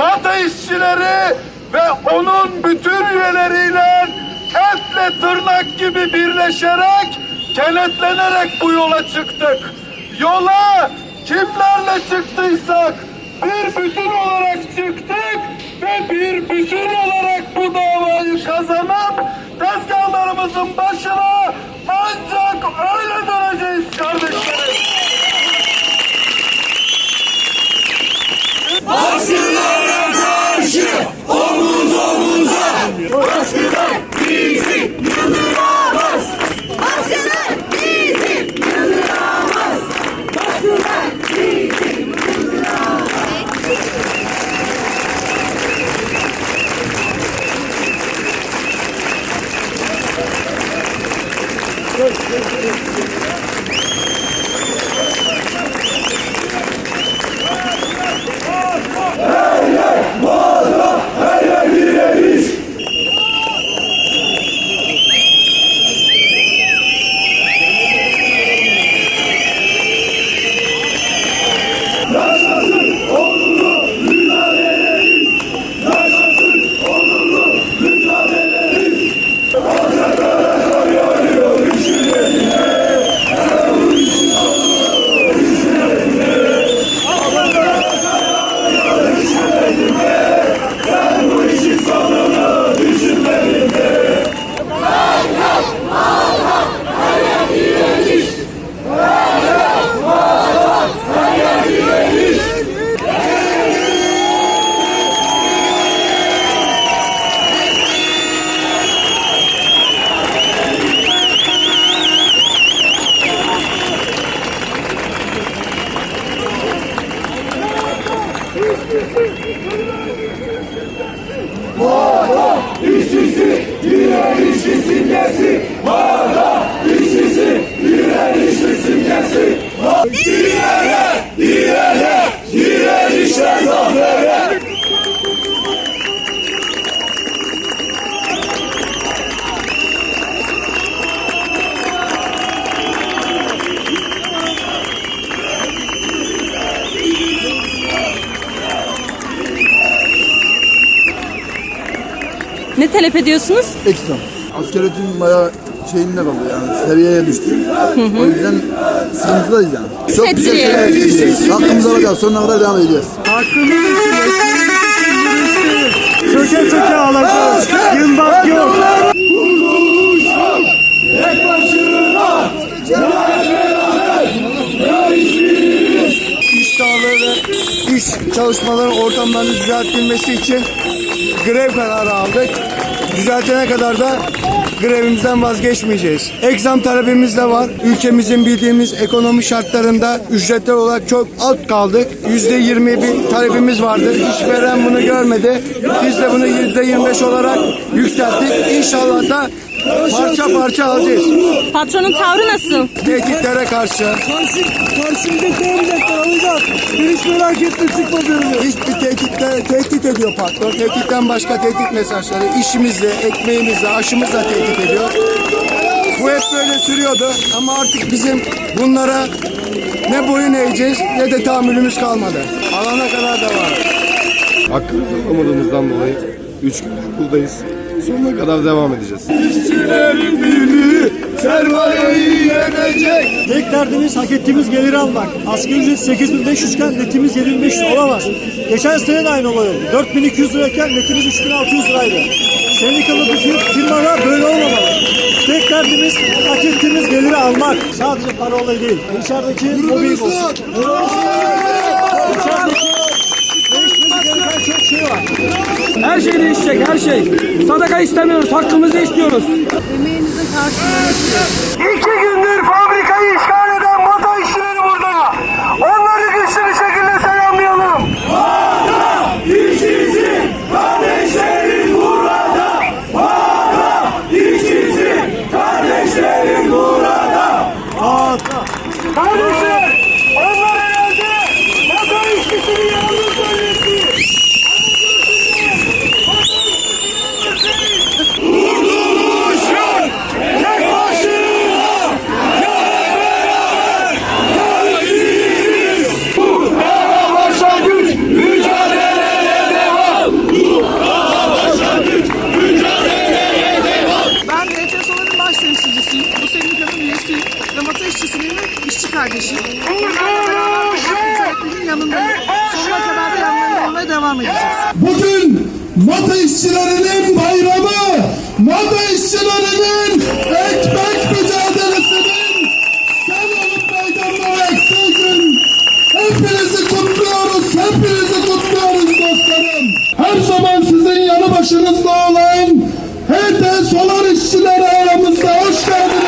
mata işçileri ve onun bütün üyeleriyle etle tırnak gibi birleşerek kenetlenerek bu yola çıktık. Yola kimlerle çıktıysak bir bütün olarak çıktık ve bir bütün olarak bu davayı kazanıp tezgahlarımızın başına ancak öyle döneceğiz kardeşlerim. Baskılar Ne talep ediyorsunuz? Ekstra. Asker ücretin bayağı şeyinde kaldı yani seviyeye düştü. O yüzden sıkıntıdayız yani. Çok güzel şeyler hissediyoruz. Hakkımızı alacağız. Sonuna kadar devam edeceğiz. Söke söke alacağız. Yılmak yok. İş sağlığı ve iş çalışmaların ortamlarını düzeltilmesi için grev kararı aldık. Düzeltene kadar da grevimizden vazgeçmeyeceğiz. Eksam talebimiz de var. Ülkemizin bildiğimiz ekonomi şartlarında ücretler olarak çok alt kaldık. Yüzde yirmi bir talebimiz vardı. İşveren bunu görmedi. Biz de bunu yüzde yirmi beş olarak yükselttik. İnşallah da parça parça alacağız. Patronun tavrı nasıl? Tehditlere karşı. Karşımızdaki emniyetler alacak. Bir hiç merak etme çıkmaz Hiçbir tehditle, tehdit ediyor patron. Tehditten başka tehdit mesajları. işimizle, ekmeğimizle, aşımızla tehdit ediyor. Bu hep böyle sürüyordu ama artık bizim bunlara ne boyun eğeceğiz ne de tahammülümüz kalmadı. Alana kadar devam. Hakkımızı alamadığımızdan dolayı 3 gündür buradayız. Sonuna kadar devam edeceğiz. Tek derdimiz hak ettiğimiz geliri almak. Asgari ücret 8500 iken netimiz 7500 olamaz. Geçen sene de aynı oluyor. 4200 lirayken netimiz 3600 liraydı. Sendikalı fir- firmalar böyle olmamalı. Tek derdimiz hak ettiğimiz geliri almak. Sadece para olayı değil. İçerideki mobbing olsun. İçerideki değişmesi gereken çok şey var. Her şey değişecek, her şey. Sadaka istemiyoruz, hakkımızı istiyoruz. İki gündür fabrikayı işgal eden mata işçileri burada. Onları güçlü bir şekilde selamlayalım. Kardeşim! Sonuna kadar da yanlarında olmaya devam edeceğiz. Bugün Mata işçilerinin bayramı, Mata işçilerinin ekmek mücadelesinin sen olup meydanda ektiği gün hepinizi kutluyoruz, hepinizi kutluyoruz dostlarım. Her zaman sizin yanı başınızda olan HT Solar işçileri aramızda hoş geldiniz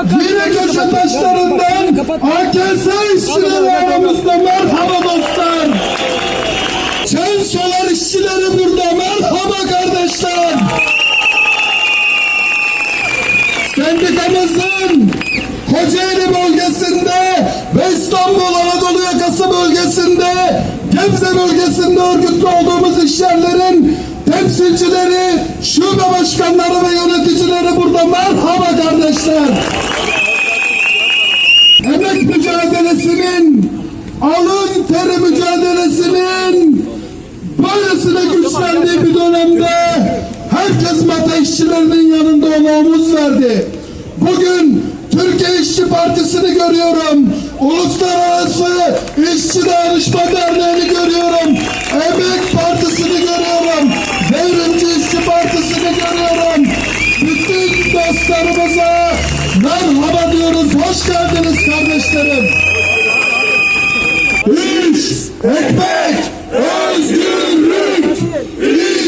yine köşe taşlarından AKS işçileri aramızda. Merhaba dostlar. Çen solar işçileri burada. Merhaba kardeşler. Sendikamızın Kocaeli bölgesinde ve İstanbul Anadolu yakası bölgesinde Gebze bölgesinde örgütlü olduğumuz işyerlerin temsilcileri, şube başkanları ve yöneticileri burada. Merhaba kardeşler. Emek mücadelesinin, alın teri mücadelesinin böylesine güçlendiği bir dönemde herkes mata işçilerinin yanında ona omuz verdi. Bugün Türkiye İşçi Partisi'ni görüyorum. Uluslararası İşçi Dayanışma Derneği'ni görüyorum. Emek Partisi'ni görüyorum. Devrimci İşçi Partisi'ni görüyorum. Bütün dostlarımıza merhaba diyoruz. Hoş geldiniz kardeşlerim. İş, ekmek, özgürlük.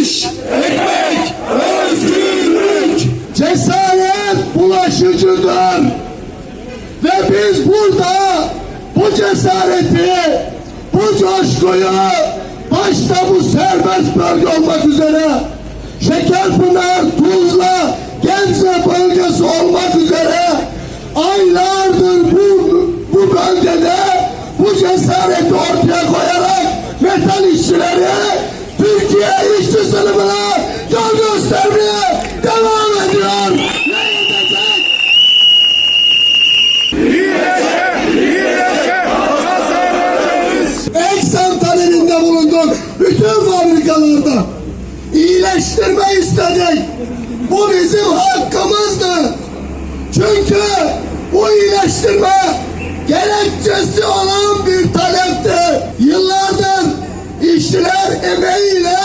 İş, ekmek, özgürlük. Cesaret bulaşıcıdır. Ve biz burada bu cesareti, bu coşkuyu başta bu serbest bölge olmak üzere Şekerpınar, Tuzla, Genze bölgesi olmak üzere aylardır bu, bu bölgede bu cesareti ortaya koyarak metal işçileri Türkiye işçi sınıfına yol göstermeye devam ediyor. Ne edecek? Eksen talebinde bulunduk. Bütün fabrikalarda. iyileştirme istedik. Bu bizim hakkımızdı. Çünkü bu iyileştirme gerekçesi olan bir talepti. Yıllardır işçiler emeğiyle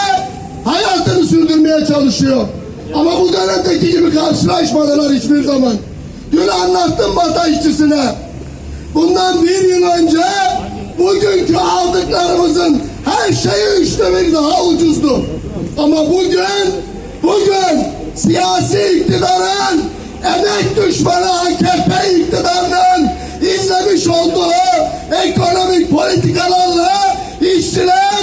hayatını sürdürmeye çalışıyor. Ama bu dönemdeki gibi karşılaşmadılar hiçbir zaman. Dün anlattım Batı işçisine. Bundan bir yıl önce bugünkü aldıklarımızın her şeyi üçte bir daha ucuzdu. Ama bugün, bugün siyasi iktidarın emek düşmanı AKP iktidarının izlemiş olduğu ekonomik politikalarla işçiler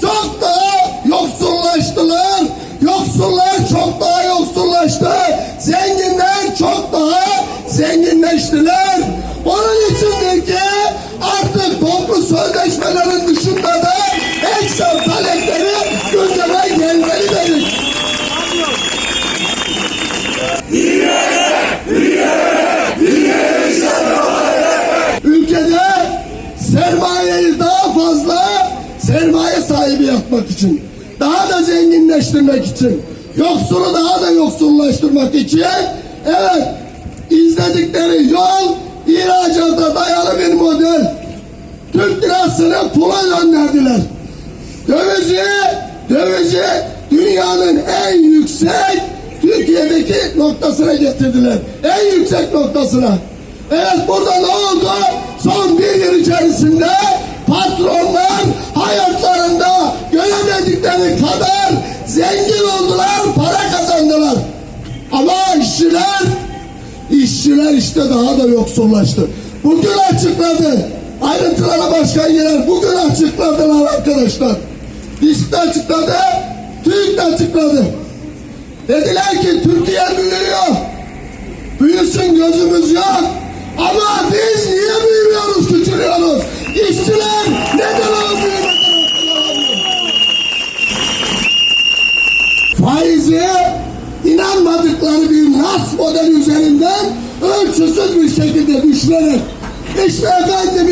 çok daha yoksullaştılar. Yoksullar çok daha yoksullaştı. Zenginler çok daha zenginleştiler. Onun içindir ki artık toplu sözleşmelerin dışında da eksen talepleri gündeme gelmeli dedik. Ülkede sermayeyi daha fazla sermaye sahibi yapmak için, zenginleştirmek için, yoksulu daha da yoksullaştırmak için, evet izledikleri yol ihracata dayalı bir model. Türk lirasını pula gönderdiler. Dövizi, dövizi dünyanın en yüksek Türkiye'deki noktasına getirdiler. En yüksek noktasına. Evet burada ne oldu? Son bir yıl içerisinde patronlar hayatlarında göremedikleri kadar zengin oldular, para kazandılar. Ama işçiler, işçiler işte daha da yoksullaştı. Bugün açıkladı. Ayrıntılara başkan girer. Bugün açıkladılar arkadaşlar. İşte açıkladı, TÜİK de açıkladı. Dediler ki Türkiye büyüyor. Büyüsün gözümüz yok. Ama biz niye büyümüyoruz, küçülüyoruz? İşçiler ölçüsüz bir şekilde düşürerek işte efendim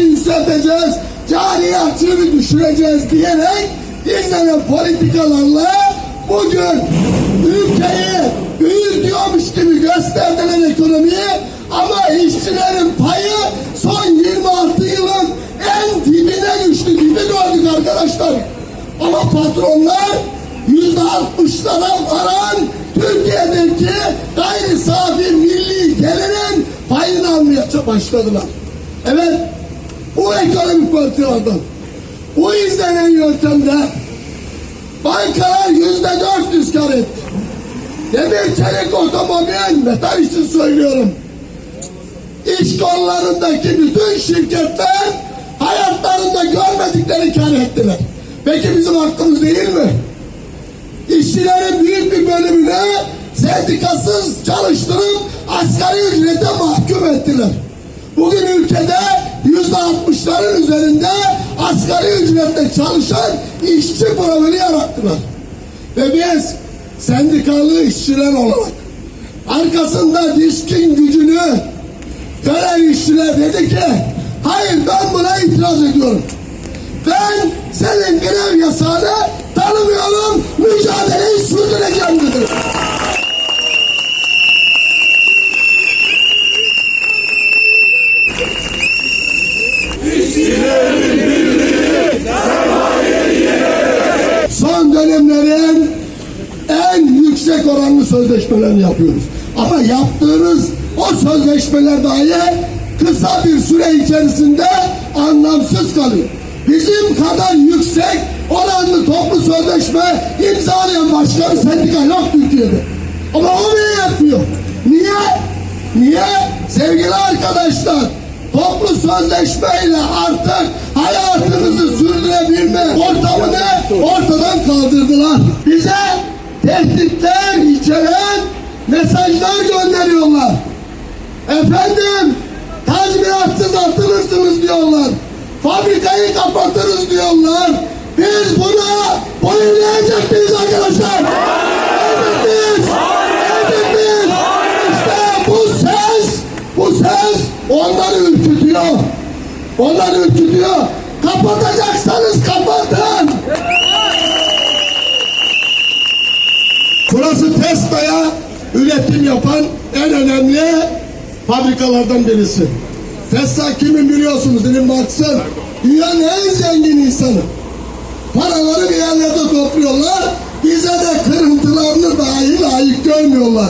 yükselteceğiz, cari açığını düşüreceğiz diyerek izlenen politikalarla bugün ülkeyi büyütüyormuş gibi gösterdiler ekonomiyi ama işçilerin payı son 26 yılın en dibine düştü, dibi gördük arkadaşlar. Ama patronlar yüzde altmışlara varan Türkiye'deki gayri safi milli gelirin payını almaya başladılar. Evet, bu ekonomik politikalardan, bu izlenen yöntemde bankalar yüzde dört yüz kar etti. Demir çelik otomobil metal için söylüyorum. İş kollarındaki bütün şirketler hayatlarında görmedikleri kar ettiler. Peki bizim hakkımız değil mi? İşçilerin büyük bir bölümünü sendikasız çalıştırıp asgari ücrete mahkum ettiler. Bugün ülkede yüzde altmışların üzerinde asgari ücretle çalışan işçi profili yarattılar. Ve biz sendikalı işçiler olarak arkasında diskin gücünü gören işçiler dedi ki hayır ben buna itiraz ediyorum. Ben senin grev yasağını tanımıyorum, mücadeleyi sürdüreceğim dedi. Son dönemlerin en yüksek oranlı sözleşmelerini yapıyoruz. Ama yaptığınız o sözleşmeler dahi kısa bir süre içerisinde anlamsız kalıyor. Bizim kadar yüksek oranlı toplu sözleşme imzalayan başka bir sendika yok Türkiye'de. Ama o bile yapmıyor. Niye? Niye? Sevgili arkadaşlar, toplu sözleşmeyle artık hayatınızı sürdürebilme ortamını ortadan kaldırdılar. Bize tehditler içeren mesajlar gönderiyorlar. Efendim tazminatsız atılırsınız diyorlar. Fabrikayı kapatırız diyorlar. Biz buna boyun eğecek miyiz arkadaşlar? Evet biz. Evet biz. İşte bu ses, bu ses onları ürkütüyor. Onları ürkütüyor. Kapatacaksanız kapatın. Burası Tesla'ya üretim yapan en önemli fabrikalardan birisi. Tesla kimin biliyorsunuz Elon Musk'ın dünyanın en zengin insanı. Paraları bir yerlerde topluyorlar. Bize de kırıntılarını dahi layık görmüyorlar.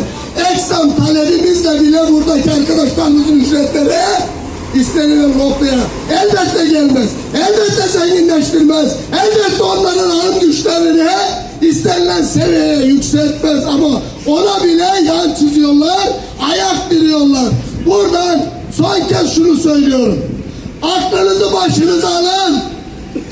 Eksam talebimizle bile buradaki arkadaşlarımızın ücretleri istenilen noktaya elbette gelmez. Elbette zenginleştirmez. Elbette onların alım güçlerini istenilen seviyeye yükseltmez ama ona bile yan çiziyorlar, ayak diriyorlar. Buradan son kez şunu söylüyorum. Aklınızı başınıza alın.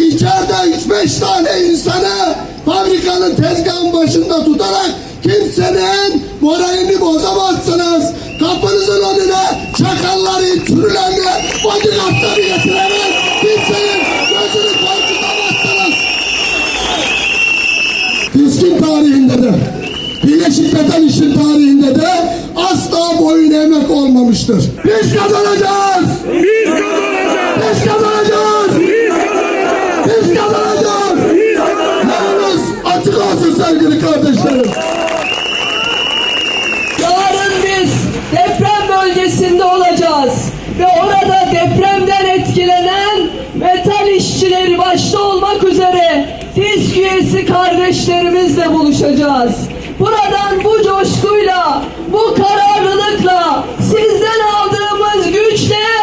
İçeride üç beş tane insanı fabrikanın tezgahın başında tutarak kimsenin moralini bozamazsınız. Kapınızın önüne çakalları, türlerini, bodyguardları getirerek kimsenin gözünü korkutamazsınız. Diskin tarihinde de, Birleşik Metal İş'in tarihinde de asla boyun eğmek olmamıştır. Biz kazanacağız! Biz kazanacağız! Biz kazanacağız! Açık olsun sevgili kardeşlerim. Yarın biz deprem bölgesinde olacağız ve orada depremden etkilenen metal işçileri başta olmak üzere disk üyesi kardeşlerimizle buluşacağız. Buradan bu coşkuyla, bu kararlılıkla, sizden aldığımız güçle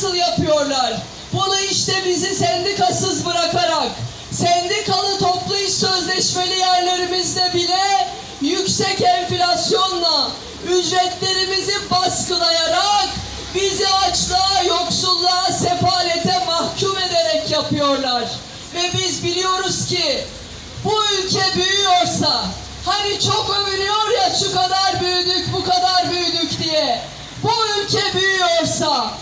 nasıl yapıyorlar? Bunu işte bizi sendikasız bırakarak, sendikalı toplu iş sözleşmeli yerlerimizde bile yüksek enflasyonla ücretlerimizi baskılayarak bizi açlığa, yoksulluğa, sefalete mahkum ederek yapıyorlar. Ve biz biliyoruz ki bu ülke büyüyorsa hani çok övülüyor ya şu kadar büyüdük bu kadar büyüdük diye bu ülke büyüyorsa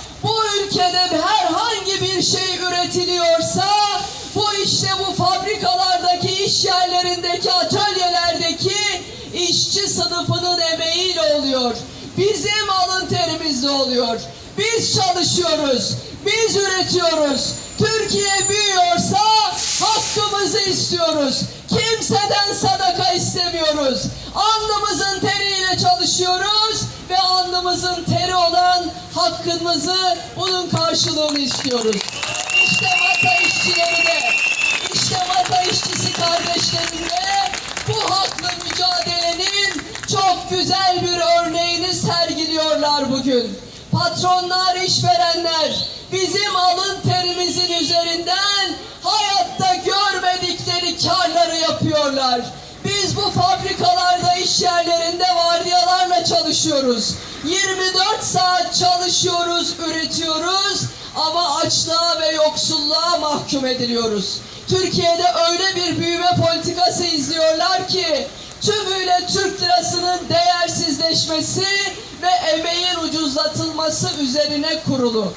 bizim alın terimizle oluyor. Biz çalışıyoruz, biz üretiyoruz. Türkiye büyüyorsa hakkımızı istiyoruz. Kimseden sadaka istemiyoruz. Alnımızın teriyle çalışıyoruz ve alnımızın teri olan hakkımızı bunun karşılığını istiyoruz. İşte mata işçileri de, işte mata işçisi kardeşlerim de bu haklı mücadelenin çok güzel bir sergiliyorlar bugün. Patronlar, işverenler bizim alın terimizin üzerinden hayatta görmedikleri karları yapıyorlar. Biz bu fabrikalarda, iş yerlerinde vardiyalarla çalışıyoruz. 24 saat çalışıyoruz, üretiyoruz ama açlığa ve yoksulluğa mahkum ediliyoruz. Türkiye'de öyle bir büyüme politikası izliyorlar ki tümüyle Türk lirasının değersizleşmesi ve emeğin ucuzlatılması üzerine kurulu.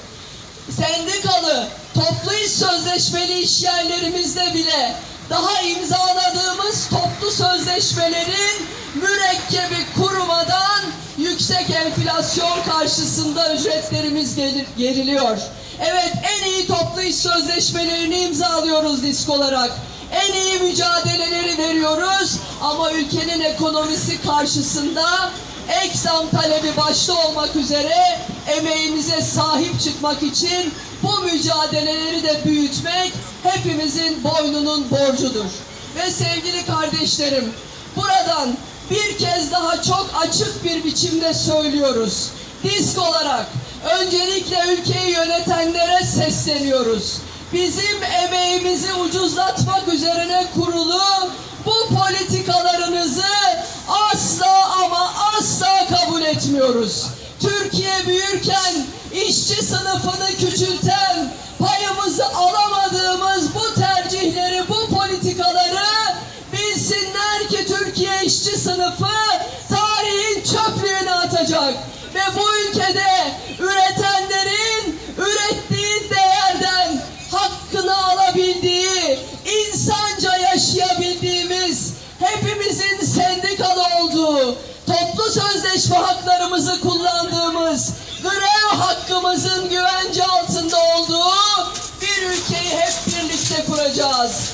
Sendikalı, toplu iş sözleşmeli iş yerlerimizde bile daha imzaladığımız toplu sözleşmelerin mürekkebi kurumadan yüksek enflasyon karşısında ücretlerimiz gelir, geriliyor. Evet en iyi toplu iş sözleşmelerini imzalıyoruz disk olarak. En iyi mücadeleleri veriyoruz ama ülkenin ekonomisi karşısında ek zam talebi başta olmak üzere emeğimize sahip çıkmak için bu mücadeleleri de büyütmek hepimizin boynunun borcudur. Ve sevgili kardeşlerim buradan bir kez daha çok açık bir biçimde söylüyoruz. Disk olarak öncelikle ülkeyi yönetenlere sesleniyoruz. Bizim emeğimizi ucuzlatmak üzerine kurulu bu politikalarınızı asla ama asla kabul etmiyoruz. Türkiye büyürken işçi sınıfını küçülten, payımızı alamadığımız bu tercihleri, bu sözleşme haklarımızı kullandığımız, grev hakkımızın güvence altında olduğu bir ülkeyi hep birlikte kuracağız.